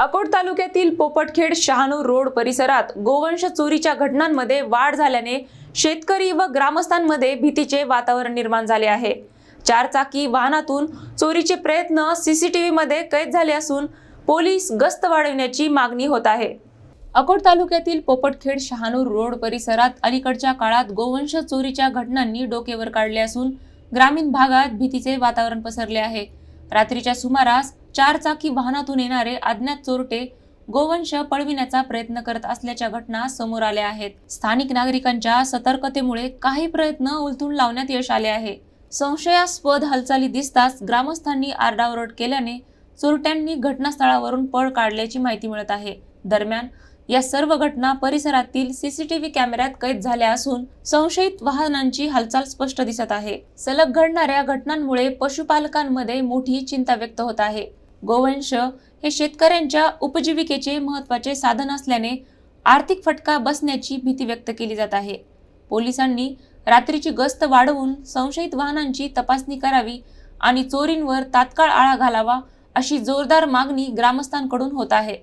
अकोट तालुक्यातील पोपटखेड शहानूर रोड परिसरात गोवंश चोरीच्या घटनांमध्ये वाढ झाल्याने शेतकरी व ग्रामस्थांमध्ये भीतीचे वातावरण निर्माण झाले आहे. चारचाकी वाहनातून चोरीचे प्रयत्न सीसीटीव्ही मध्ये कैद झाले असून पोलीस गस्त वाढविण्याची मागणी होत आहे. अकोट तालुक्यातील पोपटखेड शहानूर रोड परिसरात अलीकडच्या काळात गोवंश चोरीच्या घटनांनी डोकेवर काढले असून ग्रामीण भागात भीतीचे वातावरण पसरले आहे. रात्रीच्या सुमारास चारचाकी वाहनातून येणारे अज्ञात चोरटे गोवंश पळविण्याचा प्रयत्न करत असल्याच्या घटना समोर आल्या आहेत. स्थानिक नागरिकांच्या सतर्कतेमुळे काही प्रयत्न उलथून लावण्यात यश आले आहे. संशयास्पद हालचाली दिसताच ग्रामस्थांनी आरडाओरड केल्याने चोरट्यांनी घटनास्थळावरून पळ काढल्याची माहिती मिळत आहे. दरम्यान या सर्व घटना परिसरातील सीसीटीव्ही कॅमेऱ्यात कैद झाल्या असून संशयित वाहनांची हालचाल स्पष्ट दिसत आहे. सलग घडणाऱ्या घटनांमुळे पशुपालकांमध्ये मोठी चिंता व्यक्त होत आहे. गोवंश हे शेतकऱ्यांच्या उपजीविकेचे महत्त्वाचे साधन असल्याने आर्थिक फटका बसण्याची भीती व्यक्त केली जात आहे. पोलिसांनी रात्रीची गस्त वाढवून संशयित वाहनांची तपासणी करावी आणि चोरींवर तात्काळ आळा घालावा अशी जोरदार मागणी ग्रामस्थांकडून होत आहे.